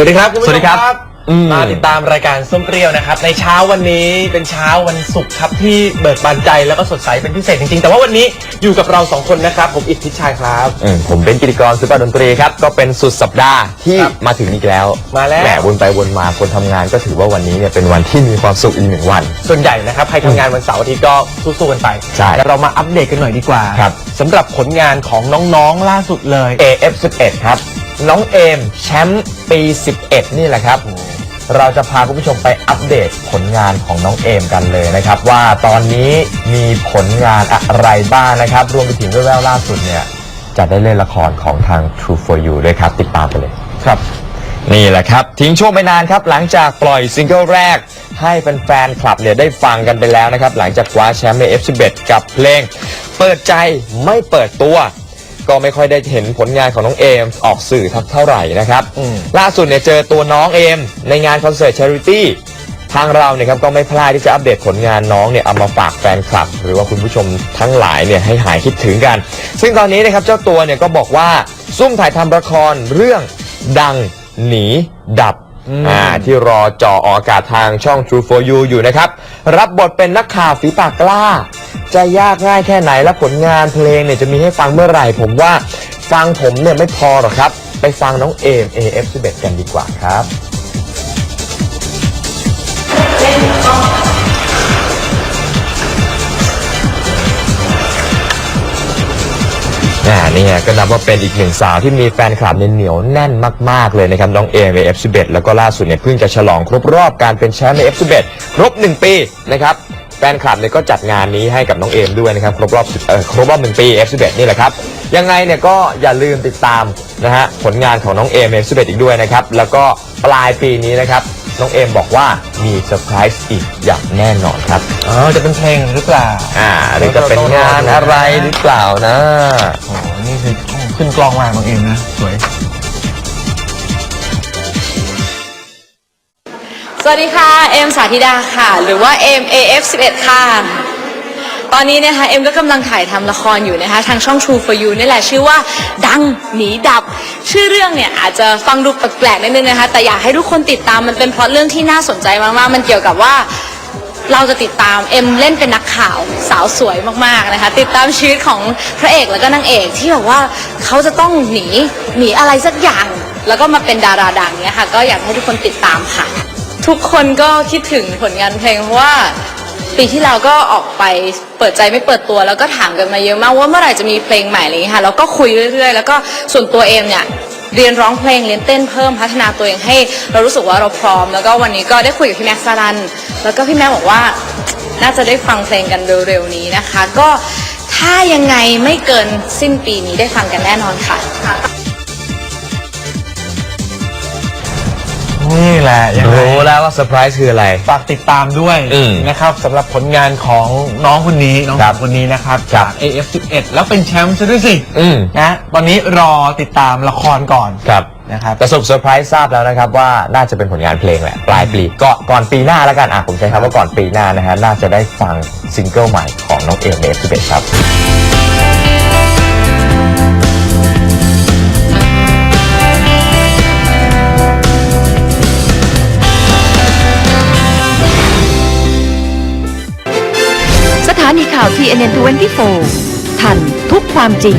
สวัสดีครับคุณผู้ชสวัสมดีครับอืม มาติดตามรายการส้มเปรี้ยวนะครับ ในเช้าวันนี้เป็นเช้าวันศุกร์ครับที่เบิกบานใจแล้วก็สดใสเป็นพิเศษจริงๆ แต่ว่าวันนี้อยู่กับเราสองคนนะครับ ผมอิทธิชัยครับ อืมผมเป็นกิติกรสุปดนตรีครับ ก็เป็นสุดสัปดาห์ที่ครับมาถึงอีกแล้วมาแล้ว แหมวนไปวนมาคนทำงานก็ถือว่าวันนี้เนี่ยเป็นวันที่มีความสุขอีกหนึ่งวัน ส่วนใหญ่นะครับใครทำงานวันเสาร์อาทิตย์ก็สู้ๆกันไปใช่แต่เรามาอัปเดตกันหน่อยดีกว่าครับ สำหรับผลงานของน้องๆล่าสุดเลย AF11 ครับ น้องเอมแชมป์ปี 11 นี่แหละครับ เราจะพาคุณผู้ชมไปอัปเดตผลงานของน้องเอมกันเลยนะครับ ว่าตอนนี้มีผลงานอะไรบ้างนะครับ รวมไปถึงแววๆล่าสุดเนี่ยจะได้เล่นละครของทาง True for You ด้วยครับ ติดตามไปเลยครับ นี่แหละครับ ทิ้งช่วงไปนานครับ หลังจากปล่อยซิงเกิลแรก ให้แฟนๆคลับเนี่ยได้ฟังกันไปแล้วนะครับ หลังจากคว้าแชมป์ใน F11 กับเพลง เปิดใจไม่เปิดตัว ก็ไม่ค่อยได้เห็นผลงานของน้องเอมออกสื่อทักเท่าไหร่นะครับอืมล่าสุดเนี่ยเจอตัวน้องเอมในงานคอนเสิร์ต Charity ทางเราเนี่ยครับก็ไม่พลาดที่จะอัปเดตผลงานน้องเนี่ยเอามาฝากแฟนคลับ หรือว่าคุณผู้ชมทั้งหลายเนี่ยให้หายคิดถึงกัน ซึ่งตอนนี้นะครับเจ้าตัวเนี่ยก็บอกว่าซุ่มถ่ายทำละครเรื่องดังหนีดับอืมอ่าที่รอจอออกอากาศทางช่อง True for You อยู่นะครับ รับบทเป็นนักข่าวฝีปากกล้า จะยากง่ายแค่ไหนและผลงานเพลงเนี่ยจะมีให้ฟังเมื่อไหร่ ผมว่าฟังผมเนี่ยไม่พอหรอกครับ ไปฟังน้องเอม AF11 กันดีกว่าครับนี่ไงก็นับว่าเป็นอีกหนึ่งสาวที่มีแฟนคลับเนี่ยเหนียวแน่นมาก ๆ เลยนะครับ น้องเอมใน F11 แล้วก็ล่าสุดเนี่ยเพิ่งจะฉลองครบรอบการเป็นแชมป์ใน F11 ครบ 1 ปีนะครับ แฟนคลับเนี่ยก็จัดงานนี้ให้กับน้องเอมด้วยนะครับ ครบรอบ10เอ่อครบรอบ1ปี F11 นี่แหละครับ ยังไงเนี่ยก็อย่าลืมติดตามนะฮะผลงานของน้องเอม F11 อีกด้วยนะครับ แล้วก็ปลายปีนี้นะครับ น้องเอมบอกว่ามีเซอร์ไพรส์อีกอย่างแน่นอนครับ อ๋อจะเป็นเพลงหรือเปล่า อ่าหรือจะเป็นงานอะไรหรือเปล่านะ โอ้โหนี่คือขึ้นกลองมากน้องเอมนะ สวย สวัสดีค่ะ เอ็มสาธิดาค่ะ หรือว่า M AF11 ค่ะ ตอนนี้นะคะเอ็มก็กำลังถ่ายทำละครอยู่นะคะทางช่อง True for You นี่แหละชื่อว่าดังหนีดับ ชื่อเรื่องเนี่ยอาจจะฟังดูแปลกๆนิดนึงนะคะ แต่อยากให้ทุกคนติดตามมันเป็นเพราะเรื่องที่น่าสนใจมากๆ มันเกี่ยวกับว่าเราจะติดตามเอ็มเล่นเป็นนักข่าวสาวสวยมากๆนะคะ ติดตามชีวิตของพระเอกแล้วก็นางเอกที่แบบว่าเขาจะต้องหนีหนีอะไรสักอย่าง แล้วก็มาเป็นดาราดังเนี่ยค่ะ ก็อยากให้ทุกคนติดตามค่ะ ทุกคนก็คิดถึงผลงานเพลงเพราะว่า ปีที่แล้วก็ออกไปเปิดใจไม่เปิดตัว แล้วก็ถามกันมาเยอะมากว่าเมื่อไหร่จะมีเพลงใหม่อะไรอย่างเงี้ยค่ะแล้วก็คุยเรื่อย ๆ แล้วก็ส่วนตัวเองเนี่ยเรียนร้องเพลงเรียนเต้นเพิ่มพัฒนาตัวเองให้ เรารู้สึกว่าเราพร้อม แล้วก็วันนี้ก็ได้คุยกับพี่แม็กซ์สรัน แล้วก็พี่แม็กซ์บอกว่าน่าจะได้ฟังเพลงกันเร็วๆนี้นะคะ ก็ถ้ายังไงไม่เกินสิ้นปีนี้ได้ฟังกันแน่นอนค่ะ นี่แหละยังไงรู้แล้วว่าเซอร์ไพรส์คืออะไร ฝากติดตามด้วยอืมนะครับสำหรับผลงานของน้องคนนี้น้องครับคนนี้นะครับครัจาบก AF11 แล้วเป็นแชมป์ซะด้วยสิอืมนะตอนนี้รอติดตามละครก่อนครับ นะครับ แต่สรุปเซอร์ไพรส์ทราบแล้วนะครับว่าน่าจะเป็นผลงานเพลงแหละ ปลายปีก็ก่อนปีหน้าแล้วกัน อะ ผมใช้คำว่าก่อนปีหน้านะฮะ น่าจะได้ฟังซิงเกิลใหม่ของน้องเอมเอฟสิบเอ็ดครับส ข่าว TNN 24 ทันทุกความจริง